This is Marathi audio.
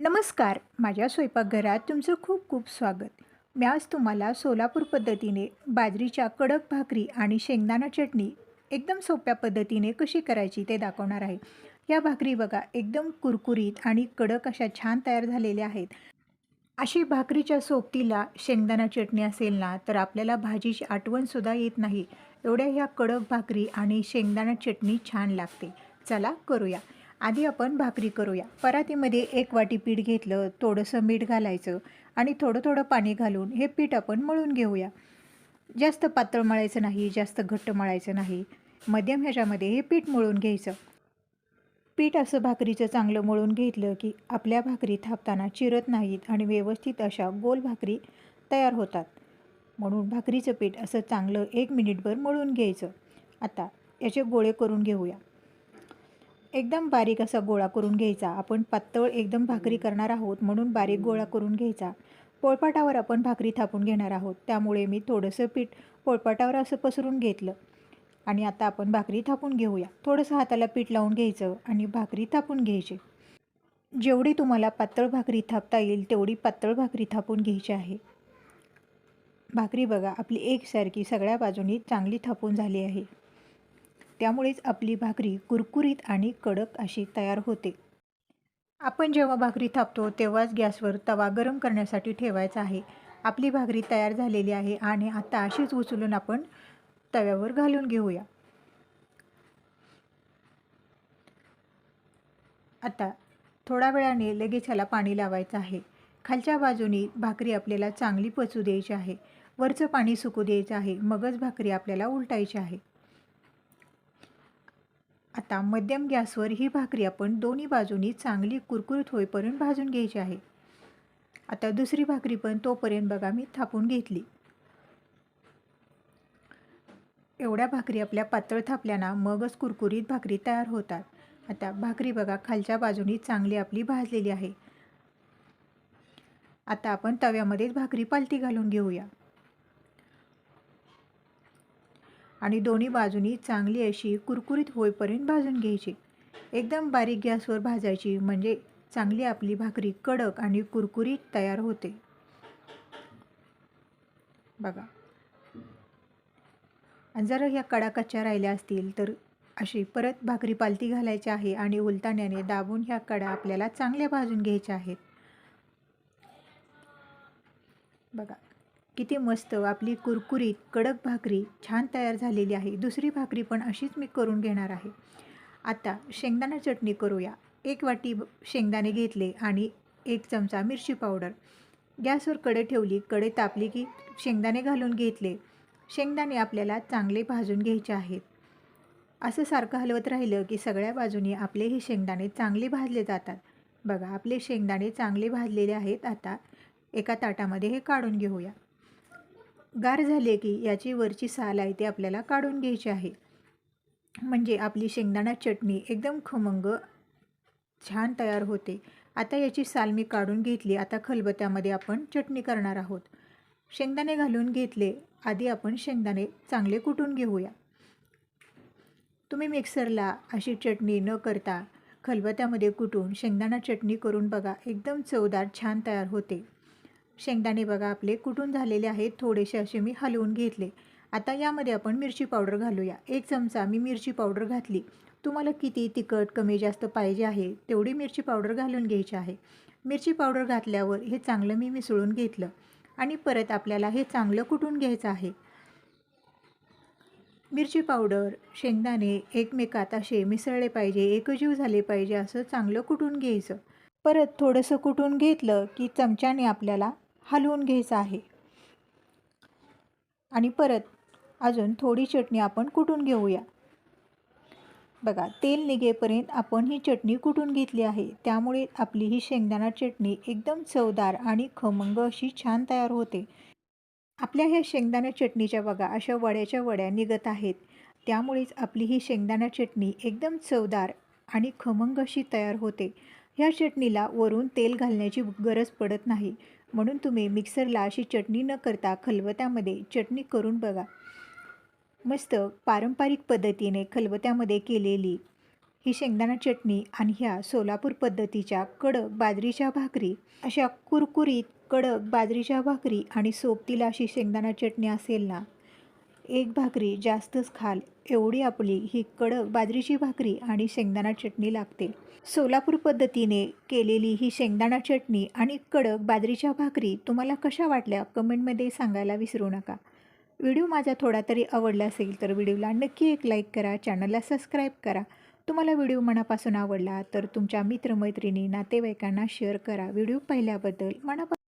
नमस्कार माझ्या स्वयंपाकघरात तुमचं खूप खूप स्वागत. मी आज तुम्हाला सोलापूर पद्धतीने बाजरीच्या कडक भाकरी आणि शेंगदाणा चटणी एकदम सोप्या पद्धतीने कशी करायची ते दाखवणार आहे. या भाकरी बघा एकदम कुरकुरीत आणि कडक अशा छान तयार झालेल्या आहेत. अशी भाकरीच्या सोबतीला शेंगदाणा चटणी असेल ना तर आपल्याला भाजीची आठवणसुद्धा येत नाही. एवढ्या ह्या कडक भाकरी आणि शेंगदाणा चटणी छान लागते. चला करूया. आधी आपण भाकरी करूया. परातीमध्ये एक वाटी पीठ घेतलं थोडंसं मीठ घालायचं आणि थोडं थोडं पाणी घालून हे पीठ आपण मळून घेऊया. जास्त पातळ मळायचं नाही जास्त घट्ट मळायचं नाही. मध्यम ह्याच्यामध्ये हे पीठ मळून घ्यायचं. पीठ असं भाकरीचं चांगलं मळून घेतलं की आपल्या भाकरी थापताना चिरत नाहीत आणि व्यवस्थित अशा गोल भाकरी तयार होतात. म्हणून भाकरीचं पीठ असं चांगलं एक मिनिटभर मळून घ्यायचं. आता याचे गोळे करून घेऊया. एकदम बारीक असा गोळा करून घ्यायचा. आपण पातळ एकदम भाकरी करणार आहोत म्हणून बारीक गोळा करून घ्यायचा. पोळपाटावर आपण भाकरी थापून घेणार आहोत. त्यामुळे मी थोडंसं पीठ पोळपाटावर असं पसरून घेतलं. आणि आता आपण भाकरी थापून घेऊया. थोडंसं हाताला पीठ लावून घ्यायचं आणि भाकरी थापून घ्यायची. जेवढी तुम्हाला पातळ भाकरी थापता येईल तेवढी पातळ भाकरी थापून घ्यायची आहे. भाकरी बघा आपली एकसारखी सगळ्या बाजूनी चांगली थापून झाली आहे. त्यामुळेच आपली भाकरी कुरकुरीत आणि कडक अशी तयार होते. आपण जेव्हा भाकरी थापतो तेव्हाच गॅसवर तवा गरम करण्यासाठी ठेवायचा आहे. आपली भाकरी तयार झालेली आहे आणि आता अशीच उचलून आपण तव्यावर घालून घेऊया. आता थोड्या वेळाने लगेच ह्याला पाणी लावायचं आहे. खालच्या बाजूनी भाकरी आपल्याला चांगली पचू द्यायची आहे. वरचं पाणी सुकू द्यायचं आहे. मगच भाकरी आपल्याला उलटायची आहे. आता मध्यम गॅसवर ही भाकरी आपण दोन्ही बाजूनी चांगली कुरकुरीत होईपर्यंत भाजून घ्यायची आहे. आता दुसरी भाकरी पण तोपर्यंत बघा मी थापून घेतली. एवढ्या भाकरी आपल्या पातळ थापल्याना मगच कुरकुरीत भाकरी तयार होतात. आता भाकरी बघा खालच्या बाजूनी चांगली आपली भाजलेली आहे. आता आपण तव्यामध्येच भाकरी पालती घालून घेऊया. आणि दोन्ही बाजूनी चांगली अशी कुरकुरीत होईपर्यंत भाजून घ्यायची. एकदम बारीक गॅसवर भाजायची म्हणजे चांगली आपली भाकरी कडक आणि कुरकुरीत तयार होते. बघा. आणि जर ह्या कडा कच्च्या राहिल्या असतील तर अशी परत भाकरी पालती घालायची आहे आणि उलताण्याने दाबून ह्या कडा आपल्याला चांगल्या भाजून घ्यायच्या आहेत. बघा. किती मस्त आपली कुरकुरीत कडक भाकरी छान तयार झालेली आहे. दुसरी भाकरी पण अशीच मी करून घेणार आहे. आता शेंगदाणा चटणी करूया. एक वाटी शेंगदाणे घेतले आणि एक चमचा मिरची पावडर. गॅसवर कडे ठेवली. कडे तापली की शेंगदाणे घालून घेतले. शेंगदाणे आपल्याला चांगले भाजून घ्यायचे आहेत. असं सारखं हलवत राहिलं की सगळ्या बाजूनी आपले हे शेंगदाणे चांगले भाजले जातात. बघा आपले शेंगदाणे चांगले भाजलेले आहेत. आता एका ताटामध्ये हे काढून घेऊया. गार झाले की याची वरची साल आहे ती आपल्याला काढून घ्यायची आहे. म्हणजे आपली शेंगदाणा चटणी एकदम खमंग छान तयार होते. आता याची साल मी काढून घेतली. आता खलबत्यामध्ये आपण चटणी करणार आहोत. शेंगदाणे घालून घेतले. आधी आपण शेंगदाणे चांगले कुटून घेऊया. तुम्ही मिक्सरला अशी चटणी न करता खलबत्यामध्ये कुटून शेंगदाणा चटणी करून बघा. एकदम चवदार छान तयार होते. शेंगदाणे बघा आपले कुटून झालेले आहेत थोडेसे असे मी हलवून घेतले. आता यामध्ये आपण मिरची पावडर घालूया. एक चमचा मी मिरची पावडर घातली. तुम्हाला किती तिखट कमी जास्त पाहिजे आहे तेवढी मिरची पावडर घालून घ्यायची आहे. मिरची पावडर घातल्यावर हे चांगलं मी मिसळून घेतलं. आणि परत आपल्याला हे चांगलं कुटून घ्यायचं आहे? मिरची पावडर शेंगदाणे एकमेकात असे मिसळले पाहिजे एकजीव झाले पाहिजे असं चांगलं कुटून घ्यायचं? परत थोडंसं कुटून घेतलं की चमच्याने आपल्याला हलवून घ्यायचं आहे. आणि परत अजून थोडी चटणी आपण कुटून घेऊया. बघा तेल निघेपर्यंत आपण ही चटणी कुटून घेतली आहे. त्यामुळे आपली ही शेंगदाणा चटणी एकदम चवदार आणि खमंग अशी छान तयार होते. आपल्या ह्या शेंगदाणा चटणीच्या बघा अशा वड्याच्या वड्या निघत आहेत. त्यामुळेच आपली ही शेंगदाणा चटणी एकदम चवदार आणि खमंग अशी तयार होते. ह्या चटणीला वरून तेल घालण्याची गरज पडत नाही. म्हणून तुम्ही मिक्सरला अशी चटणी न करता खलबत्यामध्ये चटणी करून बघा. मस्त पारंपरिक पद्धतीने खलबत्यामध्ये केलेली ही शेंगदाणा चटणी आणि ह्या सोलापूर पद्धतीच्या कडक बाजरीच्या भाकरी अशा कुरकुरीत कडक बाजरीच्या भाकरी आणि सोबतीला अशी शेंगदाणा चटणी असेल ना एक भाकरी जास्तच खाल. एवढी आपली. ही कडक बाजरीची भाकरी आणि शेंगदाणा चटणी लागते. सोलापूर पद्धतीने केलेली ही शेंगदाणा चटणी आणि कडक बाजरीच्या भाकरी तुम्हाला कशा वाटल्या? कमेंटमध्ये सांगायला विसरू नका. व्हिडिओ माझा थोडा तरी आवडला असेल तर व्हिडिओला नक्की एक लाईक करा चॅनलला सबस्क्राईब करा. तुम्हाला व्हिडिओ मनापासून आवडला तर तुमच्या मित्रमैत्रिणी नातेवाईकांना शेअर करा. व्हिडिओ पाहिल्याबद्दल मनापासून